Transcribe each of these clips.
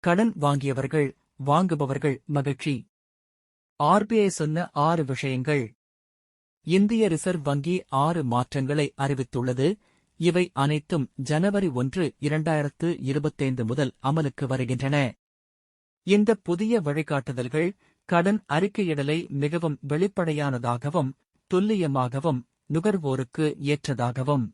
கடன் வாங்கியவர்கள் வாங்குபவர்கள் மகிழ்ச்சி. ஆர்பிஐ சொன்ன ஆறு விஷயங்கள். இந்திய ரிசர்வ் வங்கி ஆறு மாற்றங்களை அறிவித்துள்ளது. இவை அனைத்தும் ஜனவரி ஒன்று இரண்டாயிரத்து இருபத்தைந்து முதல் அமலுக்கு வருகின்றன. இந்த புதிய வழிகாட்டுதல்கள் கடன் அறிக்கையிடலை மிகவும் வெளிப்படையானதாகவும் துல்லியமாகவும் நுகர்வோருக்கு ஏற்றதாகவும்.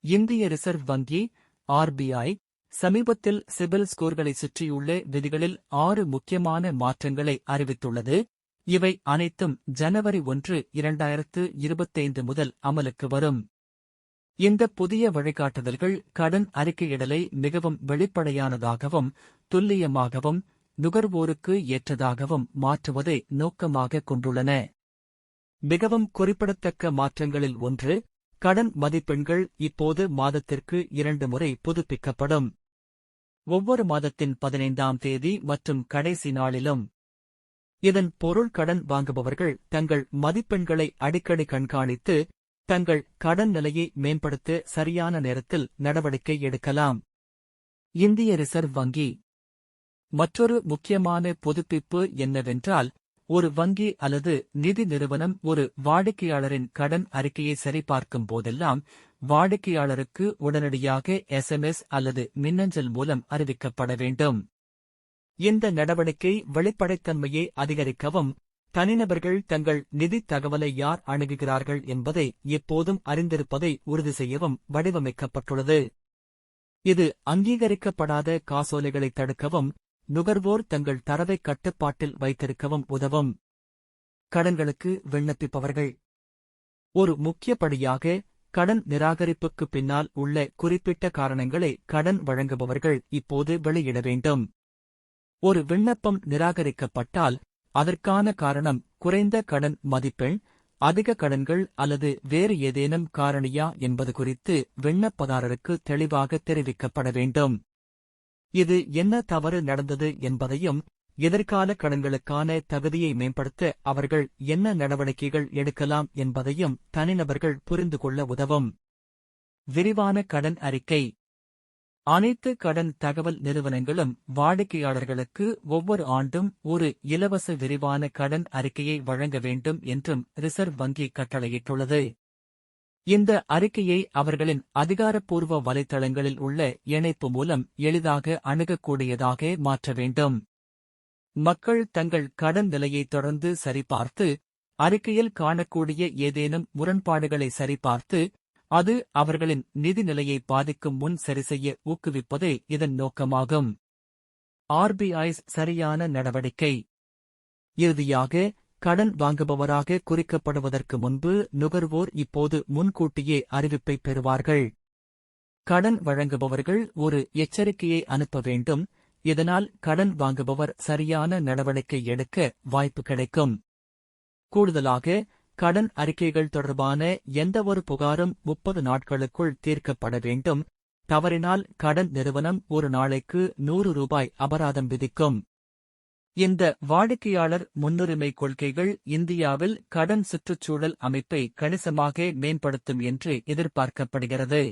இந்திய ரிசர்வ் வங்கி ஆர்பிஐ சமீபத்தில் சிபில் ஸ்கோர்களை சுற்றியுள்ள விதிகளில் ஆறு முக்கியமான மாற்றங்களை அறிவித்துள்ளது. இவை அனைத்தும் ஜனவரி ஒன்று இரண்டாயிரத்து இருபத்தைந்து முதல் அமலுக்கு வரும். இந்த புதிய வழிகாட்டுதல்கள் கடன் அறிக்கையிடலை மிகவும் வெளிப்படையானதாகவும் துல்லியமாகவும் நுகர்வோருக்கு ஏற்றதாகவும் மாற்றுவதை நோக்கமாக கொண்டுள்ளன. மிகவும் குறிப்பிடத்தக்க மாற்றங்களில் ஒன்று கடன் மதிப்பெண்கள் இப்போது மாதத்திற்கு இரண்டு முறை புதுப்பிக்கப்படும். ஒவ்வொரு மாதத்தின் பதினைந்தாம் தேதி மற்றும் கடைசி நாளிலும். இதன் பொருள் கடன் வாங்குபவர்கள் தங்கள் மதிப்பெண்களை அடிக்கடி கண்காணித்து தங்கள் கடன் நிலையை மேம்படுத்த சரியான நேரத்தில் நடவடிக்கை எடுக்கலாம். இந்திய ரிசர்வ் வங்கி. மற்றொரு முக்கியமான புதுப்பிப்பு என்னவென்றால் ஒரு வங்கி அல்லது நிதி நிறுவனம் ஒரு வாடிக்கையாளரின் கடன் அறிக்கையை சரிபார்க்கும் போதெல்லாம் வாடிக்கையாளருக்கு உடனடியாக எஸ்எம்எஸ் அல்லது மின்னஞ்சல் மூலம் அறிவிக்கப்பட வேண்டும். இந்த நடவடிக்கை வெளிப்படைத்தன்மையை அதிகரிக்கவும் தனிநபர்கள் தங்கள் நிதித் தகவலை யார் அணுகுகிறார்கள் என்பதை எப்போதும் அறிந்திருப்பதை உறுதி செய்யவும் வடிவமைக்கப்பட்டுள்ளது. இது அங்கீகரிக்கப்படாத காசோலைகளை தடுக்கவும் நுகர்வோர் தங்கள் தரவை கட்டுப்பாட்டில் வைத்திருக்கவும் உதவும். கடன்களுக்கு விண்ணப்பிப்பவர்கள். ஒரு முக்கிய படியாக கடன் நிராகரிப்புக்கு பின்னால் உள்ள குறிப்பிட்ட காரணங்களை கடன் வழங்குபவர்கள் இப்போது வெளியிட வேண்டும். ஒரு விண்ணப்பம் நிராகரிக்கப்பட்டால் அதற்கான காரணம் குறைந்த கடன் மதிப்பெண் அதிக கடன்கள் அல்லது வேறு ஏதேனும் காரணியா என்பது குறித்து விண்ணப்பதாரருக்கு தெளிவாக தெரிவிக்கப்பட வேண்டும். இது என்ன தவறு நடந்தது என்பதையும் எதிர்கால கடன்களுக்கான தகுதியை மேம்படுத்த அவர்கள் என்ன நடவடிக்கைகள் எடுக்கலாம் என்பதையும் தனிநபர்கள் புரிந்து கொள்ள உதவும். விரிவான கடன் அறிக்கை. அனைத்து கடன் தகவல் நிறுவனங்களும் வாடிக்கையாளர்களுக்கு ஒவ்வொரு ஆண்டும் ஒரு இலவச விரிவான கடன் அறிக்கையை வழங்க வேண்டும் என்றும் ரிசர்வ் வங்கி கட்டளையிட்டுள்ளது. இந்த அறிக்கையை அவர்களின் அதிகாரப்பூர்வ வலைத்தளங்களில் உள்ள இணைப்பு மூலம் எளிதாக அணுகக்கூடியதாக மாற்ற வேண்டும். மக்கள் தங்கள் கடன் நிலையை தொடர்ந்து சரிபார்த்து அறிக்கையில் காணக்கூடிய ஏதேனும் முரண்பாடுகளை சரிபார்த்து அது அவர்களின் நிதி நிலையை பாதிக்கும் முன் சரிசெய்ய ஊக்குவிப்பதே இதன் நோக்கமாகும். ஆர்பிஐ சரியான நடவடிக்கை. இறுதியாக கடன் வாங்குபவராக குறிக்கப்படுவதற்கு முன்பு நுகர்வோர் இப்போது முன்கூட்டியே அறிவிப்பை பெறுவார்கள். கடன் வழங்குபவர்கள் ஒரு எச்சரிக்கையை அனுப்ப வேண்டும் இதனால் கடன் வாங்குபவர் சரியான நடவடிக்கை எடுக்க வாய்ப்பு கிடைக்கும். கூடுதலாக கடன் அறிக்கைகள் தொடர்பான எந்தவொரு புகாரும் முப்பது நாட்களுக்குள் தீர்க்கப்பட வேண்டும். தவறினால் கடன் நிறுவனம் ஒரு நாளைக்கு நூறு ரூபாய் அபராதம் விதிக்கும். இந்த வாடிக்கையாளர் முன்னுரிமை கொள்கைகள் இந்தியாவில் கடன் சுற்றுச்சூழல் அமைப்பை கணிசமாக மேம்படுத்தும் என்று எதிர்பார்க்கப்படுகிறது.